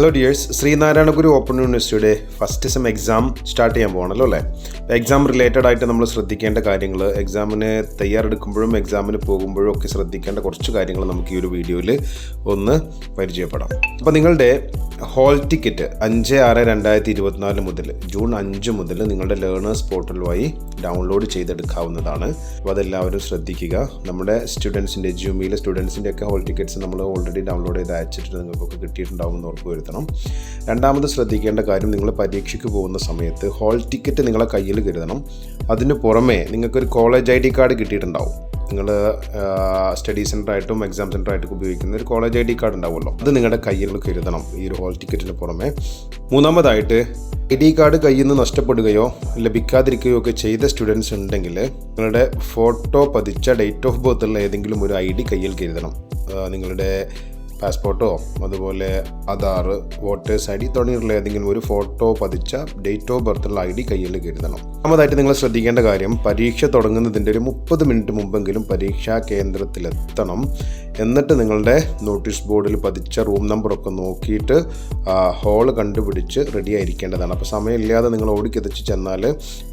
Hello dears Sreenarayana Guru open യൂണിവേഴ്സിറ്റിയുടെ first sem exam start ചെയ്യാൻ പോകണല്ലോ അല്ലേ? എക്സാം റിലേറ്റഡ് ആയിട്ട് നമ്മൾ ശ്രദ്ധിക്കേണ്ട കാര്യങ്ങൾ എക്സാമിന് തയ്യാറെടുക്കുമ്പോഴും എക്സാമിന് പോകുമ്പോഴും ഒക്കെ ശ്രദ്ധിക്കേണ്ട കുറച്ച് കാര്യങ്ങൾ നമുക്ക് ഈ ഒരു വീഡിയോയിൽ ഒന്ന് പരിചയപ്പെടാം. അപ്പോൾ നിങ്ങളുടെ ഹോൾ ടിക്കറ്റ് അഞ്ച് ആറ് രണ്ടായിരത്തി ഇരുപത്തിനാല് മുതൽ ജൂൺ അഞ്ച് മുതൽ നിങ്ങളുടെ ലേണേഴ്സ് പോർട്ടൽ വഴി ഡൗൺലോഡ് ചെയ്തെടുക്കാവുന്നതാണ്. അപ്പോൾ അതെല്ലാവരും ശ്രദ്ധിക്കുക. നമ്മുടെ സ്റ്റുഡൻസിന്റെ ജ്യൂമിയിലെ സ്റ്റുഡൻസിന്റെ ഒക്കെ ഹോൾ ടിക്കറ്റ്സ് നമ്മൾ ഓൾറെഡി ഡൗൺലോഡ് ചെയ്ത് അയച്ചിട്ട് നിങ്ങൾക്കൊക്കെ കിട്ടിയിട്ടുണ്ടാവുമെന്ന് ഉറപ്പ് വരുത്തണം. രണ്ടാമത് ശ്രദ്ധിക്കേണ്ട കാര്യം നിങ്ങൾ പരീക്ഷയ്ക്ക് പോകുന്ന സമയത്ത് ഹോൾ ടിക്കറ്റ് നിങ്ങളെ കയ്യിൽ കരുതണം. അതിന് പുറമേ നിങ്ങൾക്കൊരു കോളേജ് ഐ ഡി കാർഡ് കിട്ടിയിട്ടുണ്ടാവും. നിങ്ങൾ സ്റ്റഡി സെന്ററായിട്ടും എക്സാം സെന്ററായിട്ടും ഉപയോഗിക്കുന്ന ഒരു കോളേജ് ഐ ഡി കാർഡ് ഉണ്ടാവുമല്ലോ. അത് നിങ്ങളുടെ കയ്യിൽ കരുതണം ഈ ഒരു ഹോൾ ടിക്കറ്റിന് പുറമെ. മൂന്നാമതായിട്ട് ഐ ഡി കാർഡ് കയ്യിൽ നിന്ന് നഷ്ടപ്പെടുകയോ ലഭിക്കാതിരിക്കുകയോ ഒക്കെ ചെയ്ത സ്റ്റുഡൻസ് ഉണ്ടെങ്കിൽ നിങ്ങളുടെ ഫോട്ടോ പതിച്ച ഡേറ്റ് ഓഫ് ബർത്തുള്ള ഏതെങ്കിലും ഒരു ഐ ഡി കയ്യിൽ കരുതണം. നിങ്ങളുടെ പാസ്പോർട്ടോ അതുപോലെ ആധാർ വോട്ടേഴ്സ് ഐ ഡി തുടങ്ങിയിട്ടുള്ള ഏതെങ്കിലും ഒരു ഫോട്ടോ പതിച്ച ഡേറ്റ് ഓഫ് ബർത്തുള്ള ഐ ഡി കയ്യിൽ കരുതണം. ഒന്നാമതായിട്ട് നിങ്ങൾ ശ്രദ്ധിക്കേണ്ട കാര്യം പരീക്ഷ തുടങ്ങുന്നതിന്റെ ഒരു മുപ്പത് മിനിറ്റ് മുമ്പെങ്കിലും പരീക്ഷാ കേന്ദ്രത്തിലെത്തണം. എന്നിട്ട് നിങ്ങളുടെ നോട്ടീസ് ബോർഡിൽ പതിച്ച റൂം നമ്പറൊക്കെ നോക്കിയിട്ട് ഹോൾ കണ്ടുപിടിച്ച് റെഡി ആയിരിക്കേണ്ടതാണ്. അപ്പോൾ സമയമില്ലാതെ നിങ്ങൾ ഓടിക്കെത്തിച്ച് ചെന്നാൽ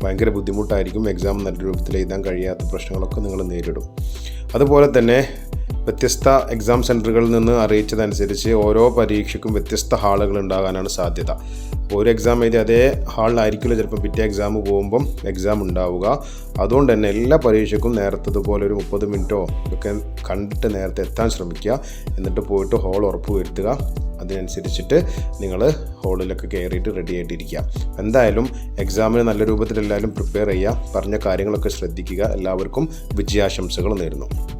ഭയങ്കര ബുദ്ധിമുട്ടായിരിക്കും. എക്സാം നല്ല രൂപത്തിൽ എഴുതാൻ കഴിയാത്ത പ്രശ്നങ്ങളൊക്കെ നിങ്ങൾ നേരിടും. അതുപോലെ തന്നെ വ്യത്യസ്ത എക്സാം സെന്ററുകളിൽ നിന്ന് അറിയിച്ചതനുസരിച്ച് ഓരോ പരീക്ഷയ്ക്കും വ്യത്യസ്ത ഹാളുകൾ ഉണ്ടാകാനാണ് സാധ്യത. ഒരു എക്സാം എഴുതി അതേ ഹാളിലായിരിക്കില്ല ചിലപ്പോൾ പിറ്റേ എക്സാം പോകുമ്പം എക്സാം ഉണ്ടാവുക. അതുകൊണ്ട് തന്നെ എല്ലാ പരീക്ഷയ്ക്കും നേരത്തതുപോലെ ഒരു മുപ്പത് മിനിറ്റോ ഒക്കെ കണ്ടിട്ട് നേരത്തെ എത്താൻ ശ്രമിക്കുക. എന്നിട്ട് പോയിട്ട് ഹോൾ ഉറപ്പ് വരുത്തുക. അതിനനുസരിച്ചിട്ട് നിങ്ങൾ ഹോളിലൊക്കെ കയറിയിട്ട് റെഡി ആയിട്ടിരിക്കുക. എന്തായാലും എക്സാമിന് നല്ല രൂപത്തിൽ എല്ലാവരും പ്രിപ്പയർ ചെയ്യുക. പറഞ്ഞ കാര്യങ്ങളൊക്കെ ശ്രദ്ധിക്കുക. എല്ലാവർക്കും വിജയാശംസകൾ നേരുന്നു.